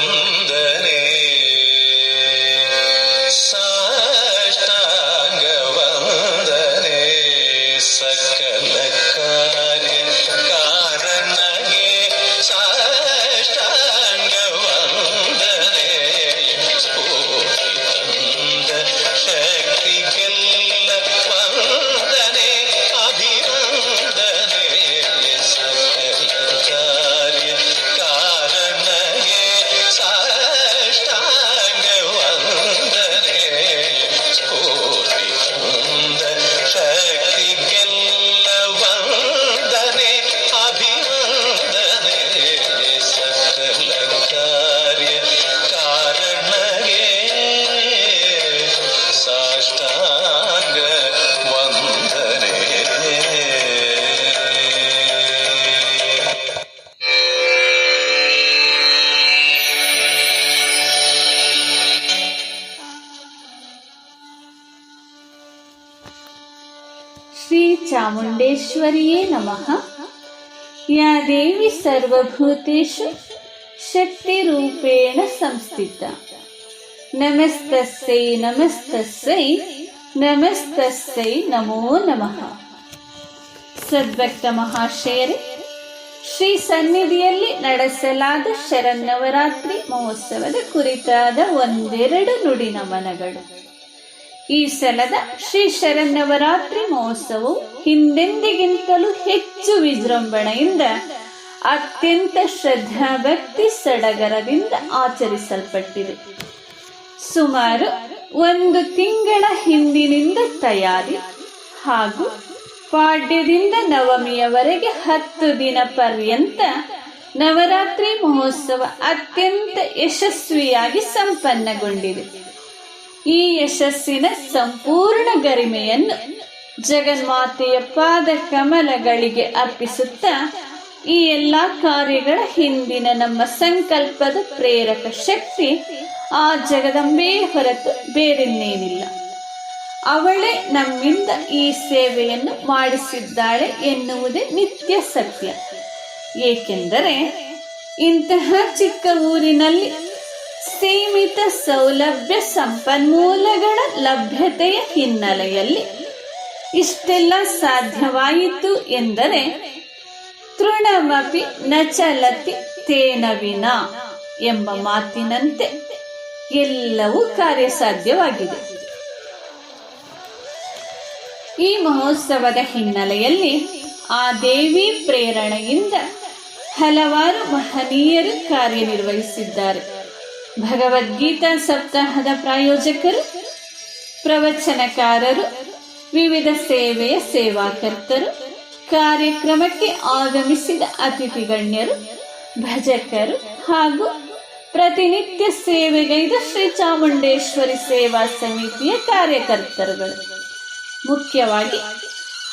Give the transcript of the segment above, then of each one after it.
கந்தனே ಶ್ರೀ ಚಾಮುಂಡೇಶ್ವರಿಯೇ ನಮಃ ಯಾ ದೇವಿ ಸರ್ವಭೂತೇಶು ಶಕ್ತಿರೂಪೇಣ ಸಂಸ್ಥಿತ ನಮಸ್ತಸ್ಸೈ ನಮಸ್ತಸ್ಸೈ ನಮಸ್ತಸ್ಸೈ ನಮೋ ನಮಃ ಸದ್ಭಕ್ತ ಮಹಾಶಯರೇ ಶ್ರೀ ಸನ್ನಿಧಿಯಲ್ಲಿ ನಡೆಸಲಾದ ಶರನ್ನವರಾತ್ರಿ ಮಹೋತ್ಸವದ ಕುರಿತಾದ ಒಂದೆರಡು ನುಡಿ ನಮನಗಳು. ಈ ಸಲದ ಶ್ರೀ ಶರನ್ನವರಾತ್ರಿ ಮಹೋತ್ಸವವು ಹಿಂದೆಂದಿಗಿಂತಲೂ ಹೆಚ್ಚು ವಿಜೃಂಭಣೆಯಿಂದ ಅತ್ಯಂತ ಶ್ರದ್ಧಾ ಭಕ್ತಿ ಸಡಗರದಿಂದ ಆಚರಿಸಲ್ಪಟ್ಟಿದೆ. ಸುಮಾರು ಒಂದು ತಿಂಗಳ ಹಿಂದಿನಿಂದ ತಯಾರಿ ಹಾಗೂ ಪಾಡ್ಯದಿಂದ ನವಮಿಯವರೆಗೆ ಹತ್ತು ದಿನ ಪರ್ಯಂತ ನವರಾತ್ರಿ ಮಹೋತ್ಸವ ಅತ್ಯಂತ ಯಶಸ್ವಿಯಾಗಿ ಸಂಪನ್ನಗೊಂಡಿದೆ. ಈ ಯಶಸ್ಸಿನ ಸಂಪೂರ್ಣ ಗರಿಮೆಯನ್ನು ಜಗನ್ಮಾತೆಯ ಪಾದ ಕಮಲಗಳಿಗೆ ಅರ್ಪಿಸುತ್ತಾ ಈ ಎಲ್ಲ ಕಾರ್ಯಗಳ ಹಿಂದಿನ ನಮ್ಮ ಸಂಕಲ್ಪದ ಪ್ರೇರಕ ಶಕ್ತಿ ಆ ಜಗದಂಬೆ ಹೊರತು ಬೇರೆನ್ನೇನಿಲ್ಲ. ಅವಳೇ ನಮ್ಮಿಂದ ಈ ಸೇವೆಯನ್ನು ಮಾಡಿಸಿದ್ದಾಳೆ ಎನ್ನುವುದೇ ನಿತ್ಯ ಸತ್ಯ. ಏಕೆಂದರೆ ಇಂತಹ ಚಿಕ್ಕ ಊರಿನಲ್ಲಿ ಸೀಮಿತ ಸೌಲಭ್ಯ ಸಂಪನ್ಮೂಲಗಳ ಲಭ್ಯತೆಯ ಹಿನ್ನೆಲೆಯಲ್ಲಿ ಇಷ್ಟೆಲ್ಲ ಸಾಧ್ಯವಾಯಿತು ಎಂದರೆ ತೃಣಮಪಿ ನಚಲತಿ ಚಲತಿ ತೇನ ಎಂಬ ಮಾತಿನಂತೆ ಎಲ್ಲವೂ ಕಾರ್ಯಸಾಧ್ಯವಾಗಿದೆ. ಈ ಮಹೋತ್ಸವದ ಹಿನ್ನೆಲೆಯಲ್ಲಿ ಆ ದೇವಿ ಪ್ರೇರಣೆಯಿಂದ ಹಲವಾರು ಮಹನೀಯರು ಕಾರ್ಯನಿರ್ವಹಿಸಿದ್ದಾರೆ. ಭಗವದ್ಗೀತಾ ಸಪ್ತಾಹದ ಪ್ರಾಯೋಜಕರು, ಪ್ರವಚನಕಾರರು, ವಿವಿಧ ಸೇವೆಯ ಸೇವಾಕರ್ತರು, ಕಾರ್ಯಕ್ರಮಕ್ಕೆ ಆಗಮಿಸಿದ ಅತಿಥಿ ಗಣ್ಯರು ಭಜಕರು ಹಾಗೂ ಪ್ರತಿನಿತ್ಯ ಸೇವೆಗೈದ ಶ್ರೀ ಚಾಮುಂಡೇಶ್ವರಿ ಸೇವಾ ಸಮಿತಿಯ ಕಾರ್ಯಕರ್ತರುಗಳು. ಮುಖ್ಯವಾಗಿ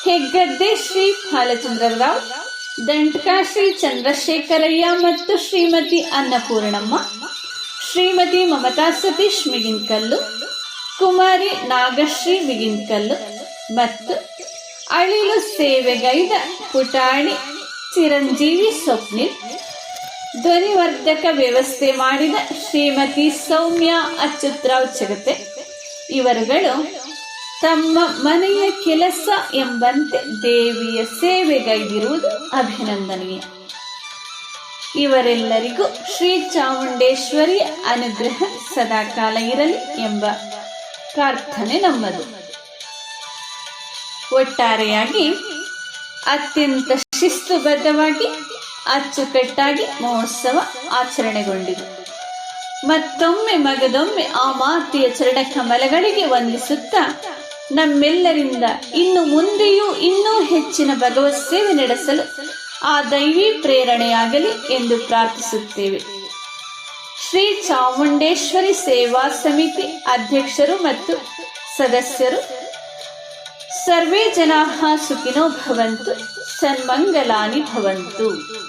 ಹೆಗ್ಗದ್ದೆ ಶ್ರೀ ಬಾಲಚಂದ್ರರಾವ್ ದಂಟ್ಕಾ ಶ್ರೀ ಚಂದ್ರಶೇಖರಯ್ಯ ಮತ್ತು ಶ್ರೀಮತಿ ಅನ್ನಪೂರ್ಣಮ್ಮ ಶ್ರೀಮತಿ ಮಮತಾ ಸತೀಶ್ ಮಿಗಿನ್ಕಲ್ಲು ಕುಮಾರಿ ನಾಗಶ್ರೀ ಮಿಗಿನ್ಕಲ್ಲು ಮತ್ತು ಅಳಿಲು ಸೇವೆಗೈದ ಪುಟಾಣಿ ಚಿರಂಜೀವಿ ಸ್ವಪ್ನಿ ಧ್ವನಿವರ್ಧಕ ವ್ಯವಸ್ಥೆ ಮಾಡಿದ ಶ್ರೀಮತಿ ಸೌಮ್ಯ ಅಚ್ಯುತ್ರಾವ್ ಚಗತೆ. ಇವರುಗಳು ತಮ್ಮ ಮನೆಯ ಕೆಲಸ ಎಂಬಂತೆ ದೇವಿಯ ಸೇವೆಗೈದಿರುವುದು ಅಭಿನಂದನೀಯ. ಇವರೆಲ್ಲರಿಗೂ ಶ್ರೀ ಚಾಮುಂಡೇಶ್ವರಿ ಅನುಗ್ರಹ ಸದಾಕಾಲ ಇರಲಿ ಎಂಬ ಪ್ರಾರ್ಥನೆ ನಮ್ಮದು. ಒಟ್ಟಾರೆಯಾಗಿ ಅತ್ಯಂತ ಶಿಸ್ತುಬದ್ಧವಾಗಿ, ಅಚ್ಚುಕಟ್ಟಾಗಿ ಮಹೋತ್ಸವ ಆಚರಣೆಗೊಂಡಿದೆ. ಮತ್ತೊಮ್ಮೆ ಮಗದೊಮ್ಮೆ ಆ ಮಾತೆಯ ಚರಣ ಕಮಲಗಳಿಗೆ ವಂದಿಸುತ್ತಾ ನಮ್ಮೆಲ್ಲರಿಂದ ಇನ್ನು ಮುಂದೆಯೂ ಇನ್ನೂ ಹೆಚ್ಚಿನ ಭಗವತ್ ಸೇವೆ ನಡೆಸಲು ಆ ದೈವಿ ಪ್ರೇರಣೆಯಾಗಲಿ ಎಂದು ಪ್ರಾರ್ಥಿಸುತ್ತೇವೆ. ಶ್ರೀ ಚಾಮುಂಡೇಶ್ವರಿ ಸೇವಾ ಸಮಿತಿ ಅಧ್ಯಕ್ಷರು ಮತ್ತು ಸದಸ್ಯರು, ಸರ್ವೇ ಜನಾ ಸುಖಿನೋ ಭವಂತು, ಸನ್ಮಂಗಲಾನಿ ಭವಂತು.